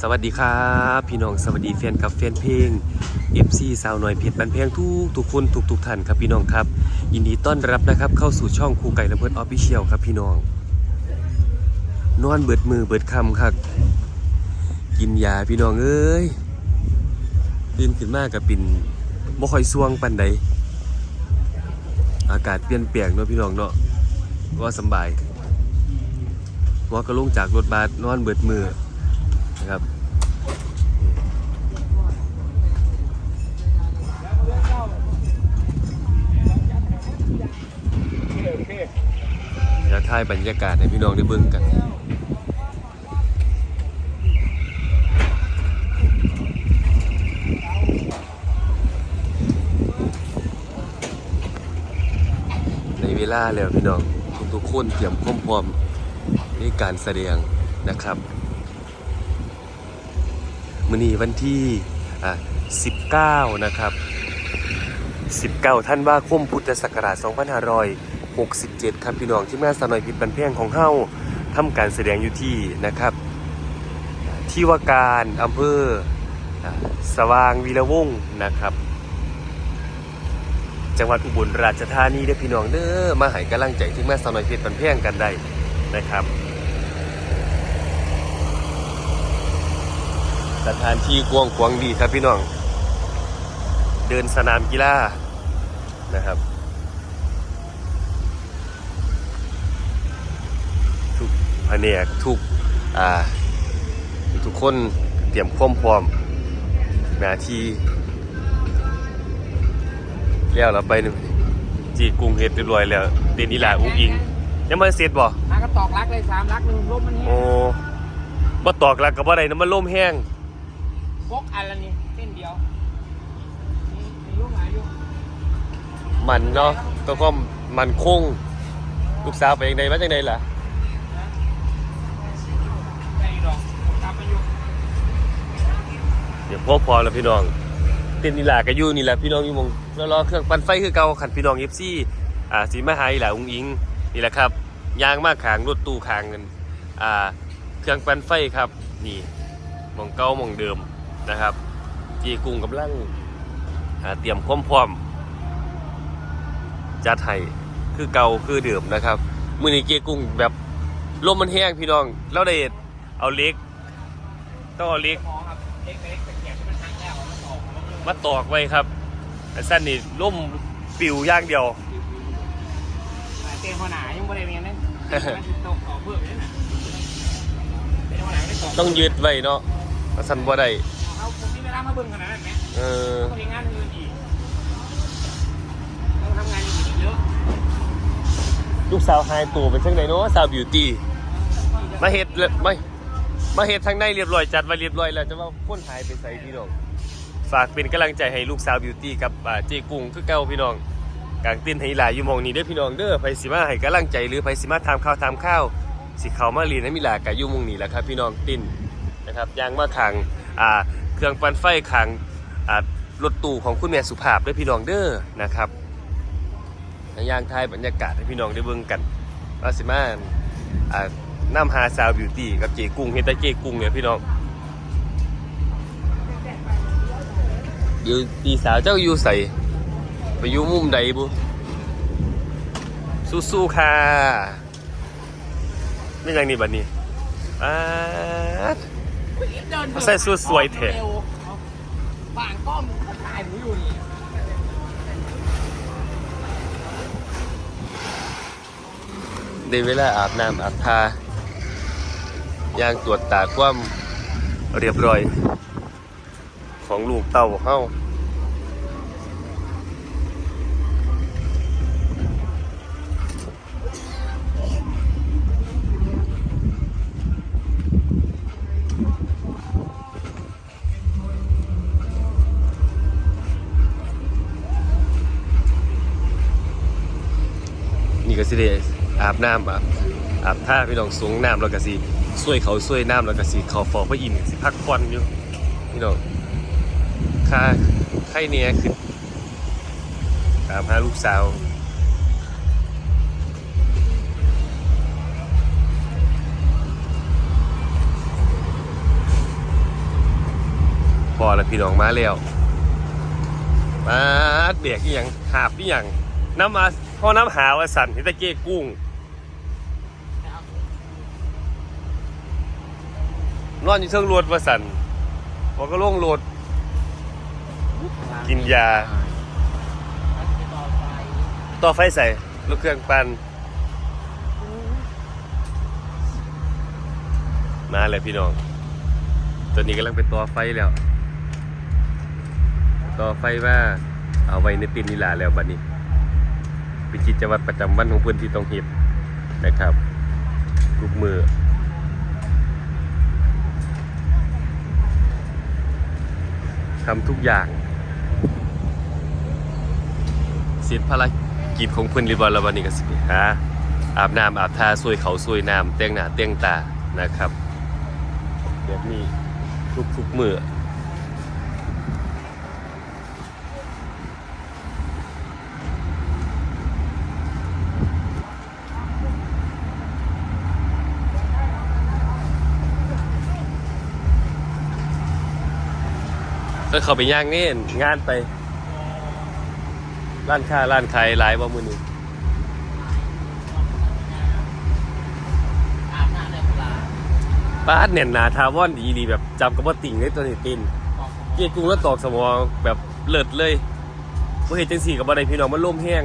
สวัสดีครับพี่น้องสวัสดีแฟนกับแฟนเพลง FC สาวน้อยเพชรบันเพลงทุกทุกคนทุกทุกท่านครับพี่น้องครับ ยินดีต้อนรับนะครับเข้าสู่ช่องครูไก่ระเบิดออฟฟิเชียลครับพี่น้อง นอนเบิดมือเบิดคำครับกินยาพี่น้องเอ้ยตื่นขึ้นมากกับปินบ่ค่อยสวงปันใดอากาศเปลี่ยนแปลงเนาะพี่น้องเนาะก็สบายหมอก็ลงจากรถบัสนอนเบิดมือ นะครับเดี๋ยวถ่ายบรรยากาศให้พี่น้องได้เบิ่งกันในเวลาแล้วพี่น้องทุกๆคนเตรียมความพร้อมในการแสดงนะครับ มื้อนี้วันที่19 นะครับ 19 ท่านว่าคมพุทธศักราช2567 ครับพี่น้องที่แม่สน้อยพิษบันเพียงของเฮาทำการแสดงอยู่ที่นะครับ ที่ว่าการอำเภอสว่างวีระวงศ์นะครับ จังหวัดอุบลราชธานีเด้อพี่น้องเด้อมาให้กำลังใจที่แม่สน้อยพิษบันเพียงกันได้นะครับ สถานที่กว้างขวางดีครับพี่น้อง เดินสนามกีฬานะครับ ทุกแผนกทุกอ่าทุกคนเตรียมความพร้อมหน้าที่แล้วเราไปนี่จีกรุงเฮ็ดเรียบร้อยแล้วเต็นอีหลาอุ้งอิงยังไม่เสร็จบ่หากระตอกรักเลยสามรักหนึ่งลมมันแห้โอ้งบ่ตอกหลักกับบ่ได้น้ำมันลมแห้ง บกอันละนี่เส้นเดียวนี่อายุหายุมันเนาะก็ก็มันคง ลูกสาวไปยังไงมาจังไดล่ะได้ดอกตามอายุเดี๋ยวพ่อพอแล้วพี่น้องเต้นนี่แหละก็อยู่นี่แหละพี่น้องอยู่หมองแล้วรอเครื่องปั่นไฟคือเก่าขันพี่น้องเอฟซีอ่าสีมาหาอีหล่ะอุ้งอิงนี่แหละครับยางมากขางรถตู้ขางกันอ่าเครื่องปั่นไฟครับ นี่หมองเก่าหมองเดิม นะครับจีกุ้งกำลังอ่าเตรียมความพร้อมจัดให้คือเก่าคือเดิมนะครับมือนี้เกียกุ้งแบบลมมันแห้งพี่น้อง แล้วได้เอาเหล็กต้องเอาเหล็กหมอครับเล็กเล็กตะเกียบที่มันหักแล้วมันออกมันเลยมาตอกไว้ครับไอ้สั้นนี่ล่มปิวอย่างเดียวเตียงหัวหนายังไม่ได้เรียนเลยมันตกออกเพื่อเลยนะเตียงหัวหนาไม่ได้ตกต้องยึดไว้เนาะมาสั้นบ่ได้เอาผมมีเว ลามาเบิ่งขนาดนั้นไหมเออ ต้องมีงานอื่นอีกต้องทำงานอีกเยอะลูกสาวหายตัวเป็นจังไดเนาะสาวบิวตี้มาเฮ็ดเลยไม่มาเฮ็ดทางในเรียบร้อยจัดไว้เรียบร้อยแล้วจะว่าคนหายไปใส่พี่น้องฝากเป็นกำลังใจให้ลูกสาวบิวตี้กับอ่าเจกุ้งคือเก่าพี่น้องกางเต้นให้หลายอยู่หมองนี้เด้อพี่น้องเด้อไผสิมาให้กำลังใจหรือไผสิมาถามข่าวถามข้าวสิเขามาเรียนให้มีหลากะอยู่หมองนี้แหละครับ พี่น้องติ้นนะครับยางมาขังอ่า เครื่องปั่นไฟขังอ่ารถตู้ของคุณแม่สุภาพด้วยพี่น้องเด้อนะครับยางไทยบรรยากาศให้พี่น้องได้เบิ่งกันว่าสิมาอ่าน้ำหาสาวบิวตี้กับเจกุ้งเฮดแต่เจกุ้งเนี่ยพี่น้องอยู่ตีสาวเจ้าอยู่ใส่ไปอยู่มุมใดบุสู้ๆค่ะไม่ยังนี่บัดนี้อ่าใส่สูทสวยเถอะ บางก้อมก็ถ่ายหนูอยู่นี่ได้เวลาอาบน้ำอาบทาย่างตรวจตาความเรียบร้อย ของลูกเต่าเฮา สิได้อาบน้ำอาบอาบท่าพี่น้องสูงน้ำแล้วก็สิช่วยเขาช่วยน้ำแล้วก็สิเขาฟอพระอินทร์สิพักผ่อนอยู่พี่น้องค่าไข้เนี่ยขึ้นตามหาลูกสาวอแล้วพี่น้องมาแล้วมาเบียกอีหยังหาบอีหยังน้ำมา พ่อน้ำหาวสันที่ตะเกียกุ้ง นอนอยู่เชิงรถวสันพอก็ล่วงรถกินยา ต่อไฟใส่ลูกเครื่องปั่นมาเลยพี่น้องตอนนี้กำลังเป็นต่อไฟแล้ว ต่อไฟว่าเอาไว้ในตินนิลาแล้วบัดนี้ เป็นกิจวัตรประจำวันของเพื่อนที่ต้องเฮ็ดนะครับลูกมือทำทุกอย่างเสร็จภารกิจของเพื่อนรีบอยแล้ววันนี้ก็สิไปหาอาบน้ำอาบท่าสวยเขาสวยน้ำแต่งหนาแต่งตานะครับแบบนี้ทุกๆมือ ก็เขาไปย่างนี่งานไป ร้านค้าร้านขายหลายบ่มือนี้อาบน้ำได้เวลาป้าเน่นหนาทาวอนดีดีแบบจำกับว่าติ่งเลยตัวนี้ตินเกียร์กุ้งแล้วตอกสมองแบบเลิศเลยบ่อเห็นจังสี่กับบ่ไดพี่น้องมันล่มแห้ง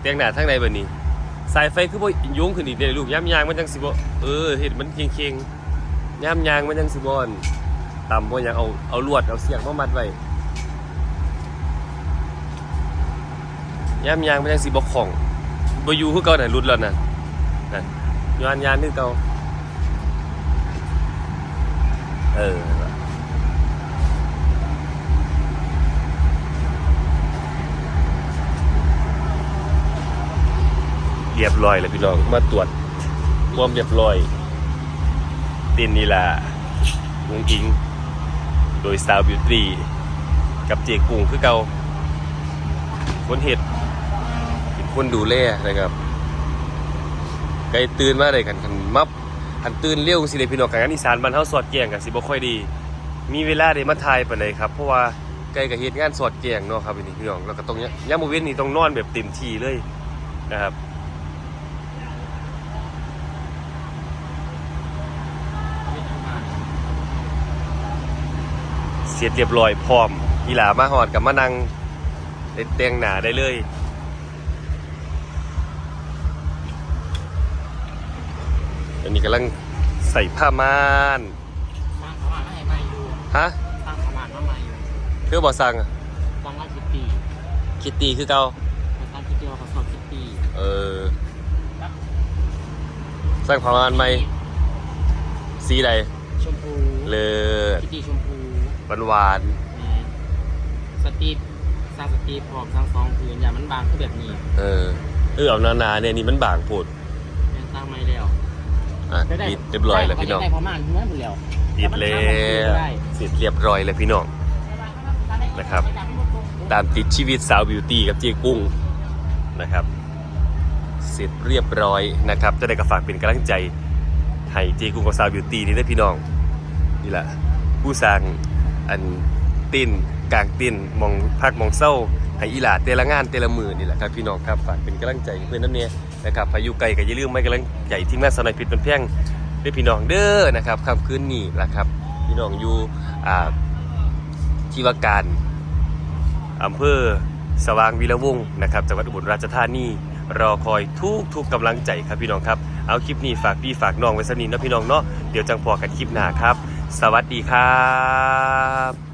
เตียงหนาทั้งในบัดนี้ สายไฟคือบ่ยุ่งขึ้นอีกเด้ลูกย่ำยางมันจังสิบ่เออเห็นมันเคียงๆย่ำยางมันจังสิบ่อน ต่ำบ่อยางเอาเอาลวดเอาเสียงมามัดไว้ย่ำยางมันจังสิบ่ของบอยูคือเก่าน่ะรุดแล้วนะนะย้อนยานคือเก่าเออเรียบร้อยแล้วพี่น้องมาตรวจความเรียบร้อยตินนี่ล่ะวงอิง โดยสาวบิวตี้กับเจกุ้งคือเก่าคนเห็ดเป็นคนดูแลนะครับไกลตื่นมาได้กันกันมับอันตื่นเร็วสิเลยพี่น้องกันงานอีสานบ้านเฮาสอดแกงกันสิบ่ค่อยดี มีเวลาได้มาถ่ายปานใดครับ เพราะว่าใกล้กับเฮ็ดงานสอดแกงเนาะครับอันนี้พี่น้องแล้วก็ตรงเนี้ยยามมื้อเว้นนี่ต้องนอนแบบเต็มที่เลยนะครับ ร็จเรียบร้อยพร้อมอีหลามาฮอดกับมานั่งได้แต่งหน้าได้เลยอันนี้กำลังใส่ผ้าม่านสร้างขวานมาให้มาอยู่ฮะสร้างขวานมาใหม่อยู่เพื่อบ่สั่งอะสร้างว่าคิตตี้คิตตี้คือเก่ามาสร้างคิตตี้ว่าเขาสอบคิตตี้เออสร้างความานใหม่สีใดชมพูเลิศคิตตี้ชมพู หวานหวานนี่สตีฟสร้างสตีฟพร้อมสร้างซองพื้นอย่ามันบางคือแบบนี้ๆเออ เออเอาหนาๆเนี่ยนี่มันบางโพูดยังสร้างไม่แล้วอะปิดเรียบร้อยแล้วพี่น้องได้ประมาณเนื้อหมดแล้วปิดแล้วเสร็จเรียบร้อยแล้วพี่น้อง นะครับ ตามติดชีวิตสาวบิวตี้กับเจ๊กุ้งนะครับเสร็จเรียบร้อยนะครับจะได้กระฝากเป็นกำลังใจให้เจ๊กุ้งกับสาวบิวตี้นี่ได้อพี่น้องนี่แหละผู้สร้าง อันตินกลางตินมองพักมองเศร้าให้อีหลาเตละงานเตละมือนี่แหละครับพี่น้องครับฝากเป็นกำลังใจเพื่อนน้ำเนี่ยนะครับพายุไกลก็อย่าลืมไม่กำลังใจที่แม่สนายพิษเป็นเพียงด้อพี่น้องเด้อนะครับค่ำคืนนี้แหละครับ พี่น้องอยู่อ่าที่ว่าการอำเภอสว่างวีระวงนะครับจังหวัดอุบลราชธานีรอคอยทุกทุกกำลังใจครับพี่น้องครับเอาคลิปนี้ฝากพี่ฝากน้องไว้สนิทนะพี่น้องเนาะเดี๋ยวจังพอกันคลิปหน้าครับ สวัสดีครับ